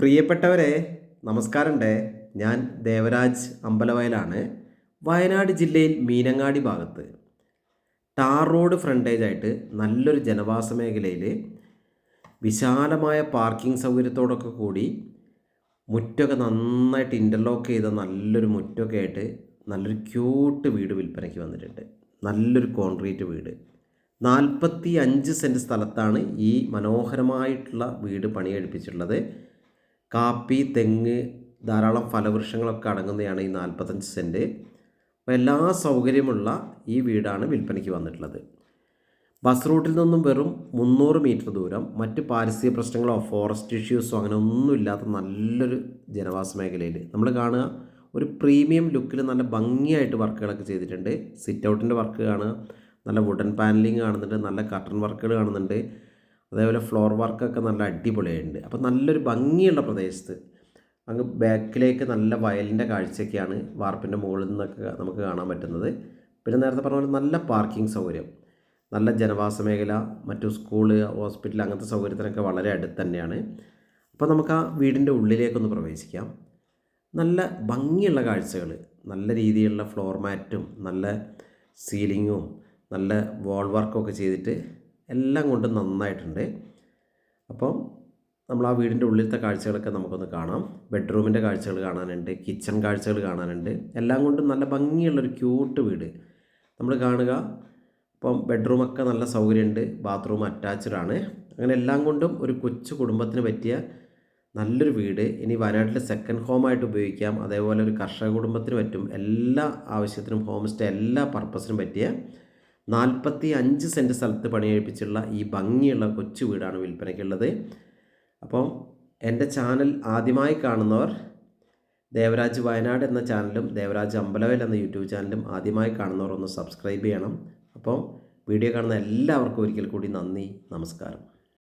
പ്രിയപ്പെട്ടവരെ നമസ്കാരമുണ്ട് ഞാൻ ദേവരാജ് അമ്പലവയലാണ് വയനാട് ജില്ലയിൽ മീനങ്ങാടി ഭാഗത്ത്. ടാർ റോഡ് ഫ്രണ്ടേജ് ആയിട്ട് നല്ലൊരു ജനവാസ മേഖലയിൽ വിശാലമായ പാർക്കിംഗ് സൗകര്യത്തോടൊക്കെ കൂടി മുറ്റമൊക്കെ നന്നായിട്ട് ഇന്റർലോക്ക് ചെയ്ത നല്ലൊരു മുറ്റൊക്കെ ആയിട്ട് നല്ലൊരു ക്യൂട്ട് വീട് വിൽപ്പനയ്ക്ക് വന്നിട്ടുണ്ട്. നല്ലൊരു കോൺക്രീറ്റ് വീട്. നാൽപ്പത്തി അഞ്ച് സെന്റ് സ്ഥലത്താണ് ഈ മനോഹരമായിട്ടുള്ള വീട് പണിയെടുപ്പിച്ചിട്ടുള്ളത്. കാപ്പി തെങ്ങ് ധാരാളം ഫലവൃക്ഷങ്ങളൊക്കെ അടങ്ങുന്നതാണ് ഈ നാൽപ്പത്തഞ്ച് സെന്റ് അപ്പോൾ എല്ലാ സൗകര്യമുള്ള ഈ വീടാണ് വിൽപ്പനയ്ക്ക് വന്നിട്ടുള്ളത്. ബസ് റൂട്ടിൽ നിന്നും വെറും മുന്നൂറ് മീറ്റർ ദൂരം മറ്റ് പാരിസ്ഥിതിക പ്രശ്നങ്ങളോ ഫോറസ്റ്റ് ഇഷ്യൂസോ അങ്ങനെ ഒന്നും ഇല്ലാത്ത നല്ലൊരു ജനവാസ മേഖലയിൽ. നമ്മൾ കാണുക ഒരു പ്രീമിയം ലുക്കിൽ നല്ല ഭംഗിയായിട്ട് വർക്കുകളൊക്കെ ചെയ്തിട്ടുണ്ട്. സിറ്റ് ഔട്ടിന്റെ വർക്ക് കാണുക നല്ല വുഡൻ പാനലിങ് കാണുന്നുണ്ട് നല്ല കർട്ടൺ വർക്കുകൾ കാണുന്നുണ്ട്. അതേപോലെ ഫ്ലോർ വർക്കൊക്കെ നല്ല അടിപൊളിയായിട്ടുണ്ട്. അപ്പോൾ നല്ലൊരു ഭംഗിയുള്ള പ്രദേശത്ത് അങ്ങ് ബാക്കിലേക്ക് നല്ല വയലിന്റെ കാഴ്ചയൊക്കെയാണ് വാർപ്പിന്റെ മുകളിൽ നിന്നൊക്കെ നമുക്ക് കാണാൻ പറ്റുന്നത്. പിന്നെ നേരത്തെ പറഞ്ഞ പോലെ നല്ല പാർക്കിംഗ് സൗകര്യം. നല്ല ജനവാസ മേഖല മറ്റു സ്കൂൾ ഹോസ്പിറ്റൽ അങ്ങനത്തെ സൗകര്യത്തിനൊക്കെ വളരെ അടുത്ത് തന്നെയാണ്. അപ്പോൾ നമുക്ക് ആ വീടിന്റെ ഉള്ളിലേക്കൊന്ന് പ്രവേശിക്കാം. നല്ല ഭംഗിയുള്ള കാഴ്ചകൾ നല്ല രീതിയിലുള്ള ഫ്ലോർ മാറ്റും നല്ല സീലിങ്ങും നല്ല വാൾ വർക്കൊക്കെ ചെയ്തിട്ട് എല്ലാം കൊണ്ടും നന്നായിട്ടുണ്ട്. അപ്പം നമ്മൾ ആ വീടിന്റെ ഉള്ളിലത്തെ കാഴ്ചകളൊക്കെ നമുക്കൊന്ന് കാണാം. ബെഡ്റൂമിന്റെ കാഴ്ചകൾ കാണാനുണ്ട് കിച്ചൺ കാഴ്ചകൾ കാണാനുണ്ട്. എല്ലാം കൊണ്ടും നല്ല ഭംഗിയുള്ളൊരു ക്യൂട്ട് വീട്. നമ്മൾ കാണുക ഇപ്പം ബെഡ്റൂമൊക്കെ നല്ല സൗകര്യമുണ്ട് ബാത്റൂം അറ്റാച്ച്ഡ് ആണ്. അങ്ങനെ എല്ലാം കൊണ്ടും ഒരു കൊച്ചു കുടുംബത്തിന് പറ്റിയ നല്ലൊരു വീട്. ഇനി വയനാട്ടിൽ സെക്കൻഡ് ഹോമായിട്ട് ഉപയോഗിക്കാം. അതേപോലെ ഒരു കർഷക കുടുംബത്തിന് പറ്റും. എല്ലാ ആവശ്യത്തിനും ഹോം സ്റ്റേ എല്ലാ പർപ്പസിനും പറ്റിയ നാൽപ്പത്തി അഞ്ച് സെന്റ് സ്ഥലത്ത് പണിയെടുപ്പിച്ചുള്ള ഈ ഭംഗിയുള്ള കൊച്ചു വീടാണ് വിൽപ്പനയ്ക്കുള്ളത് അപ്പോൾ എന്റെ ചാനൽ ആദ്യമായി കാണുന്നവർ ദേവരാജ് വയനാട് എന്ന ചാനലും ദേവരാജ് അമ്പലവേൽ എന്ന യൂട്യൂബ് ചാനലും ആദ്യമായി കാണുന്നവർ ഒന്ന് സബ്സ്ക്രൈബ് ചെയ്യണം. അപ്പോൾ വീഡിയോ കാണുന്ന എല്ലാവർക്കും ഒരിക്കൽ കൂടി നന്ദി നമസ്കാരം.